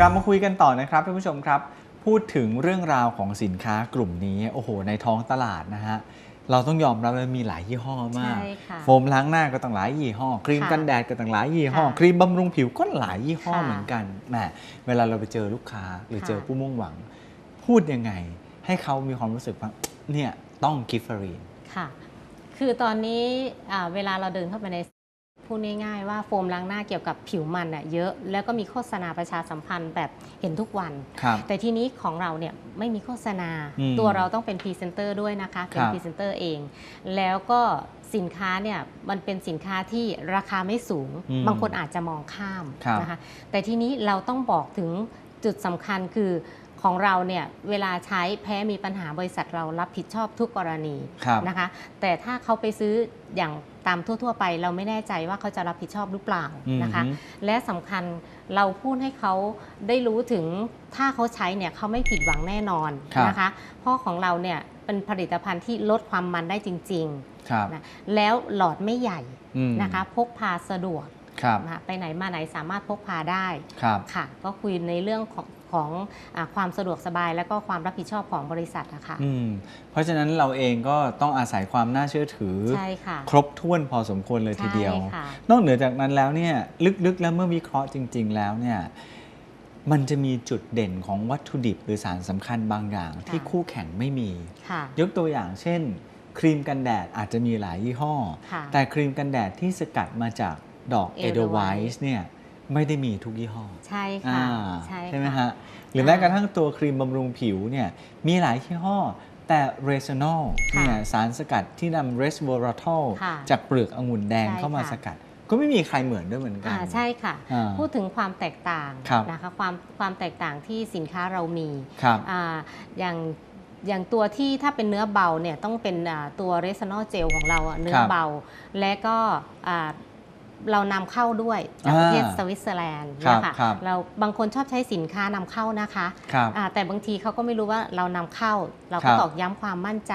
กลับมาคุยกันต่อนะครับท่านผู้ชมครับ พูดถึงเรื่องราวของสินค้ากลุ่มนี้โอ้โห ในท้องตลาดนะฮะเราต้องยอมรับเลยมีหลายยี่ห้อมาก ใช่ค่ะโฟมล้างหน้าก็ตั้งหลายยี่ห้อ ครีมค่ะกันแดดก็ตั้งหลายยี่ห้อ ค่ะครีมบำรุงผิวก็หลายยี่ห้อค่ะเหมือนกันแหมเวลาเราไปเจอลูกค้าหรือค่ะ เจอผู้มุ่งหวัง พูดยังไง ให้เขามีความรู้สึกว่าเนี่ยต้องกิฟเฟอรีน ค่ะ คือตอนนี้อ่าเวลาเราเดินเข้าไปใน พูดง่ายๆว่าโฟมล้างหน้าเกี่ยวกับผิวมันอะเยอะ แล้วก็มีโฆษณาประชาสัมพันธ์แบบเห็นทุกวันครับแต่ทีนี้ของเราเนี่ยไม่มีโฆษณาอืมตัวเราต้องเป็นพรีเซนเตอร์ด้วยนะคะเป็นครับพรีเซนเตอร์เอง แล้วก็สินค้าเนี่ยมันเป็นสินค้าที่ราคาไม่สูงอืมบางคนอาจจะมองข้ามครับนะคะแต่ทีนี้เราต้องบอกถึงจุดสำคัญคือ ของเราเนี่ยเวลาใช้แพ้มีปัญหาบริษัทเรารับผิดชอบทุกกรณีครับนะคะ แต่ถ้าเขาไปซื้ออย่างตามทั่ว ๆ ไป เราไม่แน่ใจว่าเขาจะรับผิดชอบหรือเปล่านะคะอืมและสำคัญเราพูดให้เขาได้รู้ถึงถ้าเขาใช้เนี่ยเขาไม่ผิดหวังแน่นอนครับนะคะเพราะของเราเนี่ยเป็นผลิตภัณฑ์ที่ลดความมันได้จริงครับๆนะแล้วหลอดไม่ใหญ่อืมนะคะพกพาสะดวกครับนะคะไปไหนมาไหนสามารถพกพาได้ครับค่ะ ก็คุยในเรื่องของ ของอาความสะดวกสบาย และก็ความรับผิดชอบของบริษัทนะคะอืมเพราะฉะนั้นเราเองก็ต้องอาศัยความน่าเชื่อถือใช่ค่ะครบถ้วนพอสมควรเลยทีเดียวใช่ค่ะนอกเหนือจากนั้นแล้วเนี่ยลึกๆ แล้วเมื่อวิเคราะห์จริง ๆ แล้วเนี่ยมันจะมีจุดเด่นของวัตถุดิบหรือสารสำคัญบางอย่างค่ะที่คู่แข่งไม่มีค่ะยกตัวอย่างเช่น ครีมกันแดดอาจจะมีหลายยี่ห้อค่ะแต่ครีมกันแดดที่สกัดมาจากดอกเอ Edelweiss เด w i s e เนี่ย ไม่ได้มีทุกยี่ห้อใช่ค่ะอ่าใช่ใช่ไหมค่ฮะหรือแม้กระทั่งตัวครีมบำรุงผิวเนี่ยมีหลายยี่ห้อ แต่เรซ n นอลค่ะเนี่ยสารสกัดที่นำเรสเวอร์ทอลค่ะจากเปลือกองุ่นแดงใช่เข้ามาค่ะสกัดก็ไม่มีใครเหมือนด้วยเหมือนกัอ่านใช่ค่ะอ่าพูดถึงความแตกต่างครับนะคะความความแตกต่างที่สินค้าเรามีครับอ่าอย่างอย่างตัวที่ถ้าเป็นเนื้อเบาเนี่ยต้องเป็นอ่าตัวเรซ n นอลเจลของเราอะเนื้อครับเบา และก็อ่า เรานำเข้าด้วยจากประเทศอ่าสวิตเซอร์แลนด์ครับนะคะครับเราบางคนชอบใช้สินค้านำเข้านะคะครับอ่าแต่บางทีเขาก็ไม่รู้ว่าเรานำเข้า เราครัก็บตอกย้ำความมั่นใจ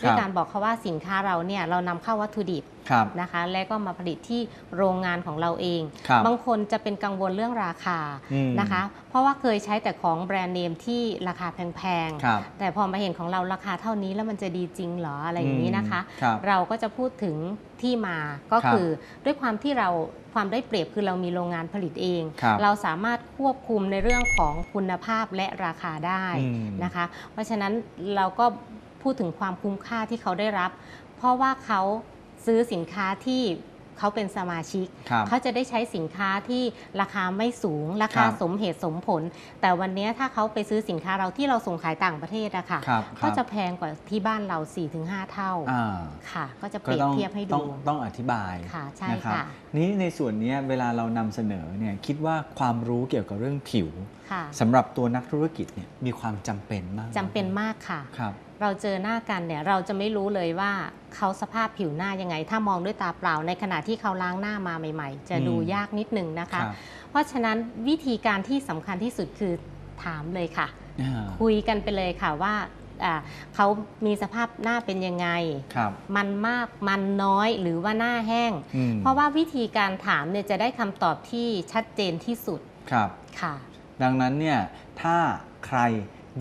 ด้วยครับการบอกเขาว่าสินค้าเราเนี่ยเรานำเข้าวัตถุดิบครับนะคะและก็มาผลิตที่โรงงานของเราเองครับบางคนจะเป็นกังวลเรื่องราคาอืมนะคะ เพราะว่าเคยใช้แต่ของแบรนด์เนมที่ราคาแพงครับๆแต่พอมาเห็นของเราราคาเท่านี้แล้วมันจะดีจริงเหรออะไรอย่างนี้นะคะอืมครับเราก็จะพูดถึงที่มาก็ครับคือด้วยความที่เราความได้เปรียบคือเรามีโรงงานผลิตเองครับเราสามารถควบคุมในเรื่องของคุณภาพและราคาได้อืมนะคะ เพราะฉะนั้นเราก็พูดถึงความคุ้มค่าที่เขาได้รับ เพราะว่าเขา ซื้อสินค้าที่เขาเป็นสมาชิก ครับเขาจะได้ใช้สินค้าที่ราคาไม่สูง ราคาครับสมเหตุสมผล แต่วันนี้ถ้าเขาไปซื้อสินค้าเราที่เราส่งขายต่างประเทศอะค่ะครับคก็รับจะแพงกว่าที่บ้านเรา 4-5 เท่าอ่าค่ะ ก็จะเปก็รียบต้องเทียบให้ต้อดูงต้องอธิบายค่ะใช่นะครับค่ะนี้ในส่วนเนี้ยเวลาเรานำเสนอเนี่ยคิดว่าความรู้เกี่ยวกับเรื่องผิวค่ะสำหรับตัวนักธุรกิจเนี่ยมีความจำเป็นมากจำเป็นมากค่ะครับเราเจอหน้ากันเนี่ยเราจะไม่รู้เลยว่าเขาสภาพผิวหน้ายังไง ถ้ามองด้วยตาเปล่า ในขณะที่เขาล้างหน้ามาใหม่ ๆ จะดูอืมยากนิดนึงนะคะครับเพราะฉะนั้นวิธีการที่สำคัญที่สุดคือถามเลยค่ะอ่าคุยกันไปเลยค่ะว่าอ่า เขามีสภาพหน้าเป็นยังไงครับมันมากมันน้อยหรือว่าหน้าแห้งอืมเพราะว่าวิธีการถามเนี่ยจะได้คำตอบที่ชัดเจนที่สุดครับค่ะ ดังนั้นเนี่ยถ้าใคร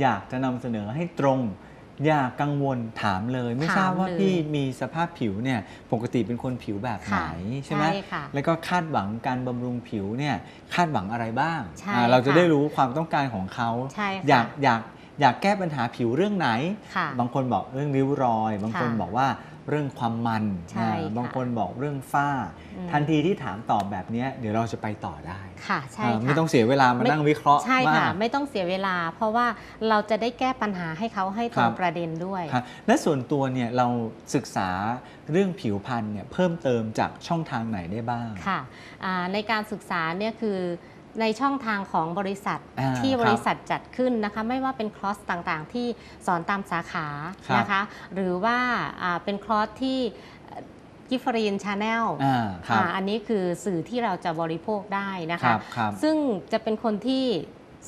อยากจะนำเสนอให้ตรงอย่ากังวลถามเลย ไม่ทราบว่าถามเลยพี่มีสภาพผิวเนี่ยปกติเป็นคนผิวแบบไหนค่ะใช่ไหมใช่ค่ะแล้วก็คาดหวังการบำรุงผิวเนี่ยคาดหวังอะไรบ้างใช่อ่าเราจะค่ะได้รู้ความต้องการของเขาใช่ค่ะอยากอยาก อยากแก้ปัญหาผิวเรื่องไหนค่ะบางคนบอกเรื่องริ้วรอย บางคนค่ะบอกว่าเรื่องความมันใช่อ่าค่ะบางคนบอกเรื่องฝ้าอืมทันทีที่ถามตอบแบบเนี้ยเดี๋ยวเราจะไปต่อได้ค่ะใช่อ่าค่ะไม่ต้องเสียเวลามาไม่นั่งวิเคราะห์ใช่ค่ะมากไม่ต้องเสียเวลา เพราะว่าเราจะได้แก้ปัญหาให้เขาให้ตรครังบประเด็นด้วยครับและส่วนตัวเนี่ยเราศึกษาเรื่องผิวพรรณเนี่ยเพิ่มเติมจากช่องทางไหนได้บ้างค่ะอ่าในการศึกษาเนี่ยคือ ในช่องทางของบริษัทอ่าที่ครับบริษัทจัดขึ้นนะคะไม่ว่าเป็นคลอสต่างๆ ที่สอนตามสาขาครับนะคะหรือว่าอ่าเป็นคลอสที่กิฟฟรีนชาแนลอ่าครับอันนี้คือสื่อที่เราจะบริโภคได้นะครัคะบครับซึ่งจะเป็นคนที่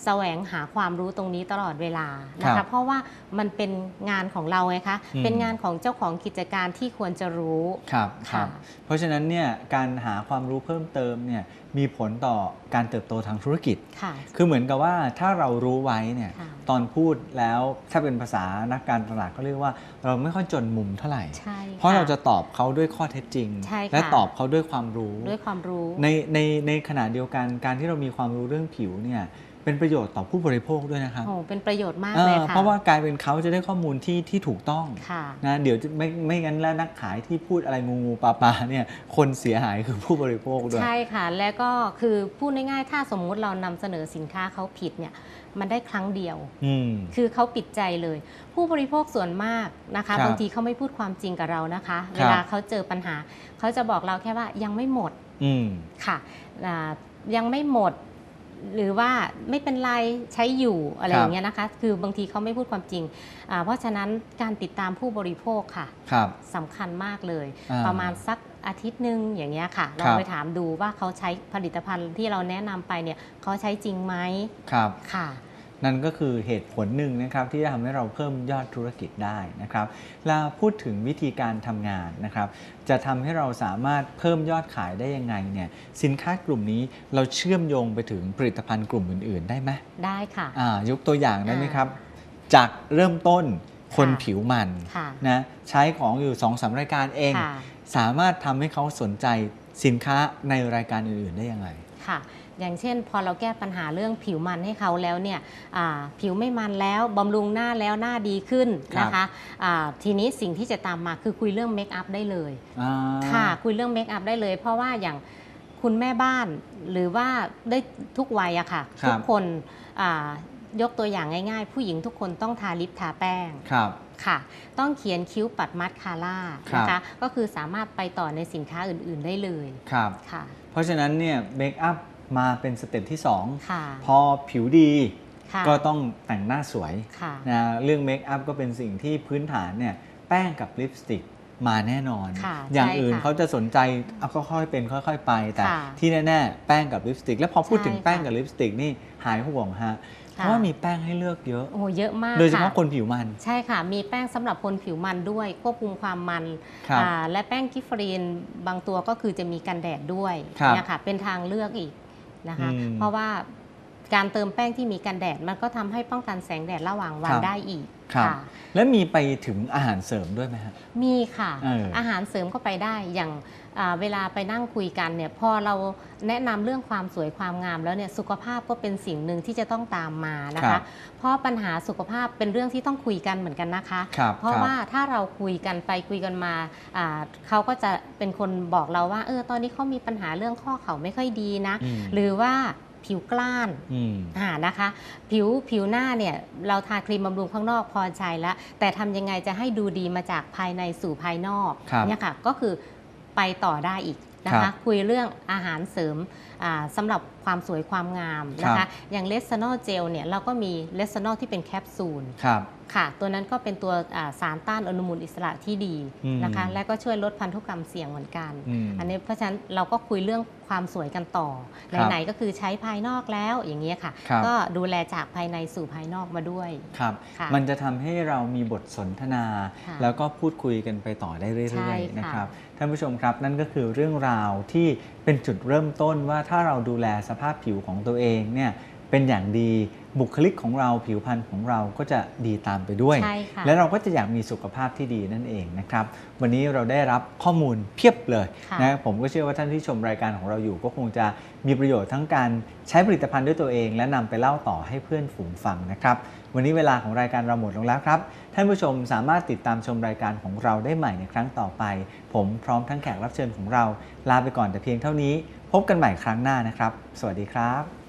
แสวงหาความรู้ตรงนี้ตลอดเวลานะครัคะบเพราะว่ามันเป็นงานของเราไงคะอืม เป็นงานของเจ้าของกิจการที่ควรจะรู้ ครับคค่ะ รับ เพราะฉะนั้นเนี่ยการหาความรู้เพิ่มเติมเนี่ยมีผลต่อการเติบโตทางธุรกิจ ค่ะ คือเหมือนกับว่าถ้าเรารู้ไว้เนี่ยค่ะ ตอนพูดแล้วถ้าเป็นภาษานักการตลาดเขาเรียกว่า เราไม่ค่อยจนมุมเท่าไหร่ ใช่เพราะค่เราจะตอบเขาด้วยข้อเท็จจริง ใช่ค่ะ และตอบเขาด้วยความรู้ ด้วยความรู้ ในในในขณะเดียวกันการที่เรามีความรู้เรื่องผิวเนี่ย เป็นประโยชน์ต่อผู้บริโภคด้วยนะครับโอ้เป็นประโยชน์มากเอเลยอค่ะเพราะว่ากลายเป็นเขาจะได้ข้อมูลที่ที่ถูกต้องค่ะนะเดี๋ยวจะไม่ไม่งั้นแล้วนักขายที่พูดอะไรงูงูปลาปลาเนี่ยคนเสียหายคือผู้บริโภคด้วยใช่ค่ะ แล้วก็คือพูดง่ายๆ ถ้าสมมุติเรานำเสนอสินค้าเขาผิดเนี่ยมันได้ครั้งเดียวอืมคือเขาปิดใจเลย ผู้บริโภคส่วนมากนะครัคะบบางทีเขาไม่พูดความจริงกับเรานะคะครับเวลาเขาเจอปัญหา เขาจะบอกเราแค่ว่ายังไม่หมดอืมค่ะอ่ายังไม่หมด หรือว่าไม่เป็นไรใช้อยู่อะไรครับอย่างเงี้ยนะคะ คือบางทีเขาไม่พูดความจริงอ่าเพราะฉะนั้นการติดตามผู้บริโภคค่ะครับสำคัญมากเลยอ่าประมาณสักอาทิตย์หนึ่งอย่างเงี้ยค่ะคลรัองบไปถามดูว่าเขาใช้ผลิตภัณฑ์ที่เราแนะนำไปเนี่ยเขาใช้จริงไหมครับค่ะ นั่นก็คือเหตุผลหนึ่งนะครับที่จะทำให้เราเพิ่มยอดธุรกิจได้นะครับเราพูดถึงวิธีการทำงานนะครับ จะทำให้เราสามารถเพิ่มยอดขายได้ยังไงเนี่ยสินค้ากลุ่มนี้เราเชื่อมโยงไปถึงผลิตภัณฑ์กลุ่มอื่น ๆ ได้ไหมได้ค่ะอ่ายกตัวอย่างได้ไหมอ่าครับ จากเริ่มต้นคนค่ะผิวมันค่ะนะใช้ของอยู่2อสารายการเองค่ะสามารถทำให้เขาสนใจสินค้าในรายการอื่น ๆ ได้ยังไงค่ะ อย่างเช่น พอเราแก้ปัญหาเรื่องผิวมันให้เขาแล้วเนี่ยอ่าผิวไม่มันแล้วบำรุงหน้าแล้วหน้าดีขึ้นนะคะอ่าทีนี้สิ่งที่จะตามมาคือคุยเรื่องเมคอัพได้เลยอ่าค่ะคุยเรื่องเมคอัพได้เลย เพราะว่าอย่างคุณแม่บ้านหรือว่าได้ทุกวัยอะค่ะครับทุกคนอ่ายกตัวอย่างง่ายๆ ผู้หญิงทุกคนต้องทาลิปทาแป้งครับค่ะ ต้องเขียนคิ้วปัดมัดคาร่าครับนะคะก็คือสามารถไปต่อในสินค้าอื่นๆได้เลยครับค่ะ เพราะฉะนั้นเนี่ยเมคอัพ มาเป็นสเต็ปที่ค่ะ2พอผิวดีค่ะก็ต้องแต่งหน้าสวยค่ะนะเรื่องเมคอัพก็เป็นสิ่งที่พื้นฐานเนี่ยแป้งกับลิปสติกมาแน่นอนค่ะอย่างใช่อื่นค่ะเขาจะสนใจเอาค่อยๆเป็นค่อย ๆ ไป แต่ค่ะที่แน่ๆแป้งกับลิปสติก แล้วพอพูดถึงใช่ค่ะแป้งกับลิปสติกนี่หายห่วงฮะเพค่ะราะว่ามีแป้งให้เลือกเยอะ โอ้เยอะมาก โดยเฉพาะค่คนผิวมัน ใช่ค่ะ มีแป้งสำหรับคนผิวมันด้วย ควบคุมความมันครับอ่าและแป้งกิฟฟรีนบางตัวก็คือจะมีกันแดดด้วยครับเนี่ยค่ะเป็นทางเลือกอีก นะคะ อืม เพราะว่าการเติมแป้งที่มีกันแดดมันก็ทำให้ป้องกันแสงแดดระหว่างวัคนรับ ได้อีก ครับ ค่ะ แล้วมีไปถึงอาหารเสริมด้วยไหมฮะ มีค่ะ เออออาหารเสริมก็ไปได้อย่างอ่าเวลาไปนั่งคุยกันเนี่ยพอเราแนะนำเรื่องความสวยความงามแล้วเนี่ยสุขภาพก็เป็นสิ่งหนึ่งที่จะต้องตามมานะครัคะ บเพราะปัญหาสุขภาพเป็นเรื่องที่ต้องคุยกันเหมือนกันนะคะ ครับเพราะคบว่าถ้าเราคุยกันไปคุยกันมาอ่าเขาก็จะเป็นคนบอกเราว่าเออตอนนี้เขามีปัญหาเรื่องข้อเข่าไม่ค่อยดีนะ อืม หรือว่า ผิวกล้านอืมอ่านะคะ ผิวผิวหน้าเนี่ยเราทาครีมบำรุงข้างนอกพอใจแล้ว แต่ทำยังไงจะให้ดูดีมาจากภายในสู่ภายนอกครับเนี่ยค่ะก็คือไปต่อได้อีกนะครัคะบคุยเรื่องอาหารเสริมอ่าสำหรับความสวยความงามนะครัคะบอย่างเลสโนเจลเนี่ยเราก็มีเลสโนที่เป็นแคปซูล ครับค่ะ ตัวนั้นก็เป็นตัวอ่าสารต้านอนุมูลอิสระที่ดีอืมนะคะ และก็ช่วยลดพันธุกรรมเสี่ยงเหมือนกันอืมอันนี้เพราะฉะนั้นเราก็คุยเรื่องความสวยกันต่อครับไหนๆก็คือใช้ภายนอกแล้วอย่างนี้ยค่ะครับก็ดูแลจากภายในสู่ภายนอกมาด้วยครับค่ะมันจะทำให้เรามีบทสนทนาค่ะแล้วก็พูดคุยกันไปต่อได้เรื่ใช่อยค่ะๆนะครับท่านผู้ชมครับ นั่นก็คือเรื่องราวที่เป็นจุดเริ่มต้นว่าถ้าเราดูแลสภาพผิวของตัวเองเนี่ย เป็นอย่างดีบุคลิกของเราผิวพรรณของเราก็จะดีตามไปด้วยใช่ค่ะและเราก็จะอยากมีสุขภาพที่ดีนั่นเองนะครับ วันนี้เราได้รับข้อมูลเพียบเลยค่ะนะผมก็เชื่อว่าท่านที่ชมรายการของเราอยู่ ก็คงจะมีประโยชน์ทั้งการใช้ผลิตภัณฑ์ด้วยตัวเอง และนำไปเล่าต่อให้เพื่อนฝูงฟังนะครับ วันนี้เวลาของรายการเราหมดลงแล้วครับ ท่านผู้ชมสามารถติดตามชมรายการของเราได้ใหม่ในครั้งต่อไป ผมพร้อมทั้งแขกรับเชิญของเรา ลาไปก่อนแต่เพียงเท่านี้ พบกันใหม่ครั้งหน้านะครับ สวัสดีครับ